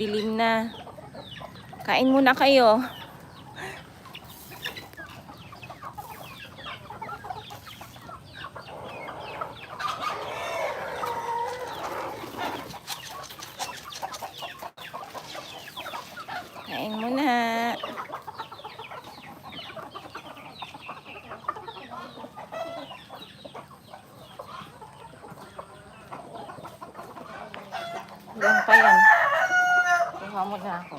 Dilim na. Kain muna kayo. Kain muna. Hanggang pa yan. Kuha mo na ako.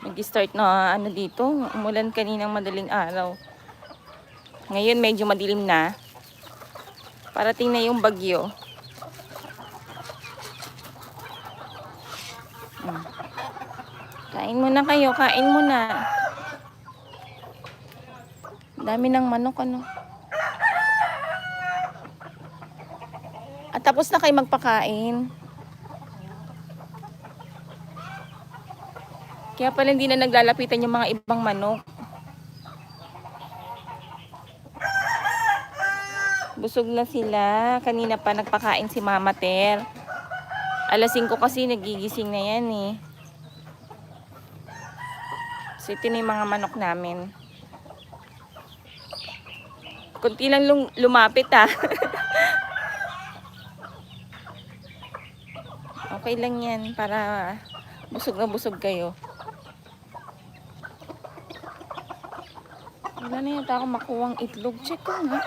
Nag-start na ano dito, umulan kaninang madaling araw. Ngayon medyo madilim na. Parating na yung bagyo. Mm. Kain muna kayo, kain muna. Dami ng manok, ano. At tapos na kayo magpakain. Kaya pala hindi na naglalapitan yung mga ibang manok. Busog na sila. Kanina pa nagpakain si Mama Ter. Alas 5 kasi nagigising na yan eh. So ito na yung mga manok namin. Kunti lang lum- lumapit ah. okay lang yan para busog na busog kayo. Wala na yata ako makuwang itlog. Check ko nga.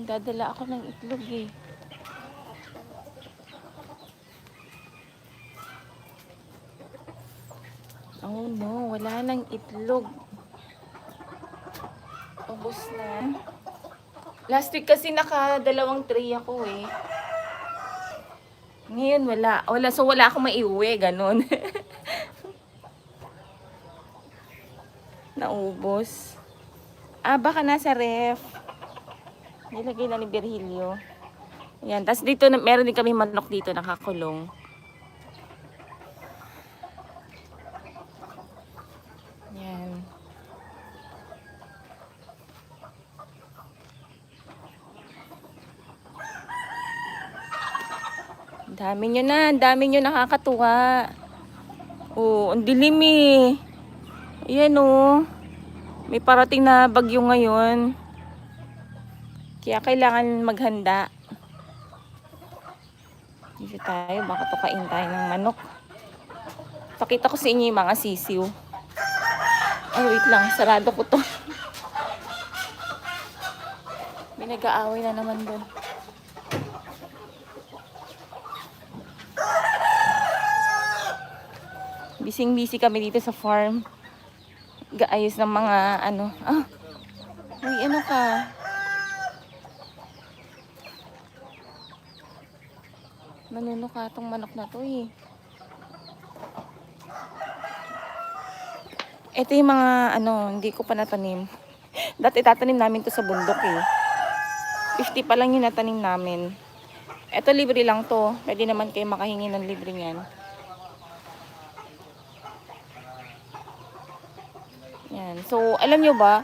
Dadala ako ng itlog eh. Oh no, wala nang itlog. Ubus na. Last week kasi nakadalawang tray ako eh. Ngayon wala. Wala, so wala akong maiuwi, ganun. Naubos. Ah, baka nasa ref. Nilagay na ni Virgilio. Yan. Tapos dito, meron din kami manok dito nakakulong. Yan. Dami nyo na. Dami nyo nakakatuwa. Oh, ang dilim eh. Ayan oh. May parating na bagyo ngayon. Kaya kailangan maghanda. Dito tayo, baka tukain tayo ng manok. Pakita ko sa inyo yung mga sisiw. Ay, wait lang. Sarado ko to. May nag-aaway na naman doon. Bising-busy kami dito sa farm. Gaayos ng mga ano. Ah! Uy, ano ka? Manunuka tong manok na to eh. Ito yung mga ano, hindi ko pa natanim. Dati tatanim namin to sa bundok eh. 50 pa lang yung natanim namin. Ito libre lang to. Pwede naman kayo makahingi ng libre niyan. Yan. So, alam nyo ba,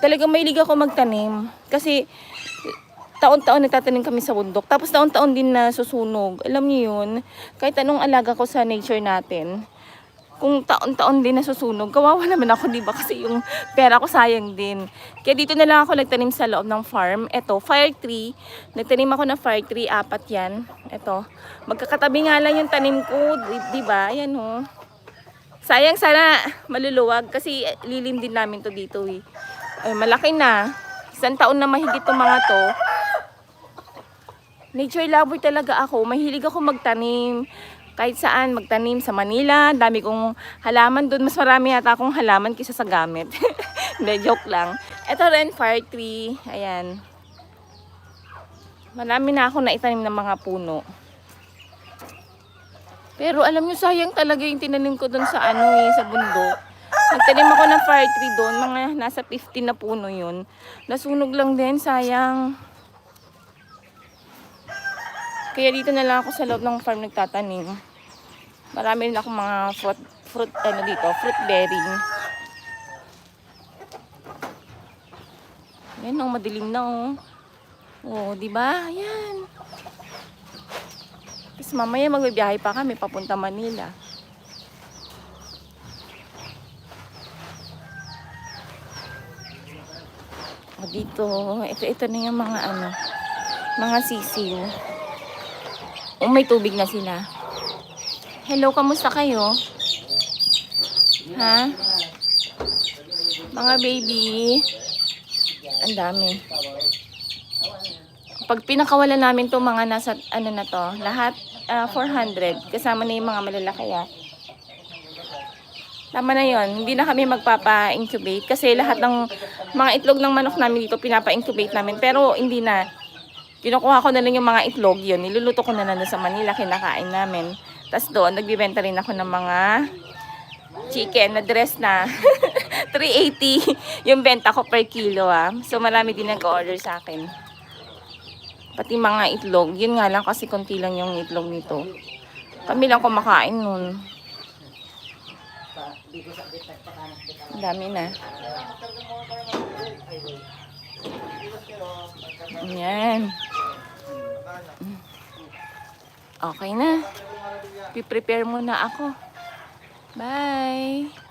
talagang mahilig ako magtanim. Kasi, taon-taon nagtatanim kami sa bundok. Tapos taon-taon din na susunog. Alam niyo yun, kahit anong alaga ko sa nature natin, kung taon-taon din nasusunog, kawawa naman ako, di ba? Kasi yung pera ko sayang din. Kaya dito na lang ako nagtanim sa loob ng farm. Ito, fire tree. Nagtanim ako ng fire tree, apat yan. Ito. Magkakatabi nga lang yung tanim ko, di, ba? Ayan oh. Sayang sana maluluwag kasi lilim din namin to dito eh. Ay, malaki na. Isang taon na mahigit tong mga to. Nature lover talaga ako. Mahilig ako magtanim. Kahit saan, magtanim sa Manila. Dami kong halaman doon. Mas marami yata akong halaman kisa sa gamit. Hindi, joke lang. Ito rin, fire tree. Ayan. Marami na ako naitanim ng mga puno. Pero alam nyo, sayang talaga yung tinanim ko doon sa ano eh, sa bundok. Nagtanim ako ng fire tree doon. Mga nasa 15 na puno yun. Nasunog lang din, sayang. Kaya dito na lang ako sa loob ng farm nagtatanim. Marami rin ako mga fruit, fruit ano dito, fruit bearing. Yan oh, madilim na oh. Oh, di ba? Yan. Tapos mamaya magbibiyahe pa kami papunta Manila. O dito, ito ito na yung mga ano, mga sisiw. Oh, may tubig na sila. Hello, kamusta kayo? Ha? Mga baby. Ang dami. Pag pinakawalan namin to mga nasa ano na to, lahat ah, 400 kasama na yung mga malalaki ah. Tama na yon. Hindi na kami magpapa-incubate kasi lahat ng mga itlog ng manok namin dito pinapa-incubate namin pero hindi na. Kinukuha ko na lang yung mga itlog yun. Niluluto ko na lang sa Manila, kinakain namin. Tapos doon, nagbibenta rin ako ng mga chicken na dress na 380 yung benta ko per kilo ah. So marami din nag-order sa akin. Pati mga itlog. Yun nga lang kasi konti lang yung itlog nito. Kami lang kumakain nun. Dami na. Yan. Okay na. Piprepare muna ako. Bye.